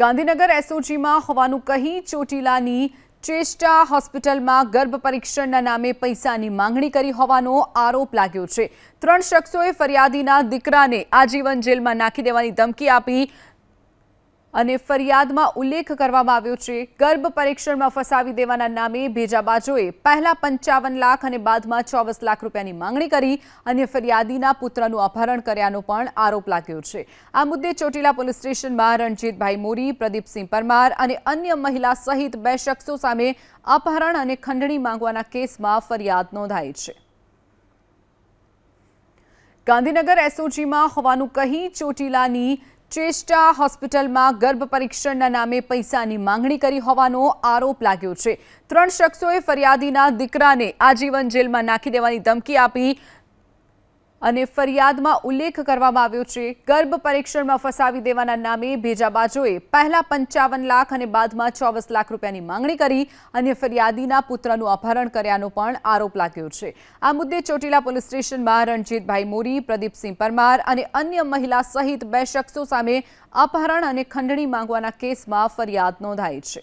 ગાંધીનગર એસઓજીમાં હોવાનું કહી ચોટીલાની ચેષ્ટા હોસ્પિટલમાં ગર્ભ પરીક્ષણના નામે પૈસાની માંગણી કરી હોવાનો આરોપ લાગ્યો છે. ત્રણ શખ્સોએ ફરિયાદીના દીકરાને આજીવન જેલમાં નાખી દેવાની ધમકી આપી અને ફરિયાદમાં ઉલ્લેખ કરવામાં આવ્યો છે. ગર્ભ પરીક્ષણમાં ફસાવી દેવાના નામે ભેજાબાજોએ પહેલા પંચાવન લાખ અને બાદમાં ચોવીસ લાખ રૂપિયાની માંગણી કરી અને ફરિયાદીના પુત્રનું અપહરણ કર્યાનો પણ આરોપ લાગ્યો છે. આ મુદ્દે ચોટીલા પોલીસ સ્ટેશનમાં રણજીતભાઈ મોરી, પ્રદીપસિંહ પરમાર અને અન્ય મહિલા સહિત બે શખ્સો સામે અપહરણ અને ખંડણી માંગવાના કેસમાં ફરિયાદ નોંધાઈ છે. ગાંધીનગર એસઓજીમાં હોવાનું કહી ચોટીલાની ચેસ્ટા હોસ્પિટલમાં ગર્ભ પરીક્ષણના નામે પૈસાની માંગણી કરી હોવાનો આરોપ લાગ્યો છે. ત્રણ શખ્સોએ ફરિયાદીના દીકરાને આજીવન જેલમાં નાખી દેવાની ધમકી આપી અને ફરિયાદમાં ઉલ્લેખ કરવામાં આવ્યો છે, ગર્ભ પરીક્ષણમાં ફસાવી દેવાના નામે ભેજાબાજોએ પહેલા પંચાવન લાખ અને બાદમાં ચોવીસ લાખ રૂપિયાની માંગણી કરી અને ફરિયાદીના પુત્રનું અપહરણ કર્યાનો પણ આરોપ લાગ્યો છે. આ મુદ્દે ચોટીલા પોલીસ સ્ટેશનમાં રણજીતભાઈ મોરી, પ્રદીપસિંહ પરમાર અને અન્ય મહિલા સહિત બે શખ્સો સામે અપહરણ અને ખંડણી માંગવાના કેસમાં ફરિયાદ નોંધાઈ છે.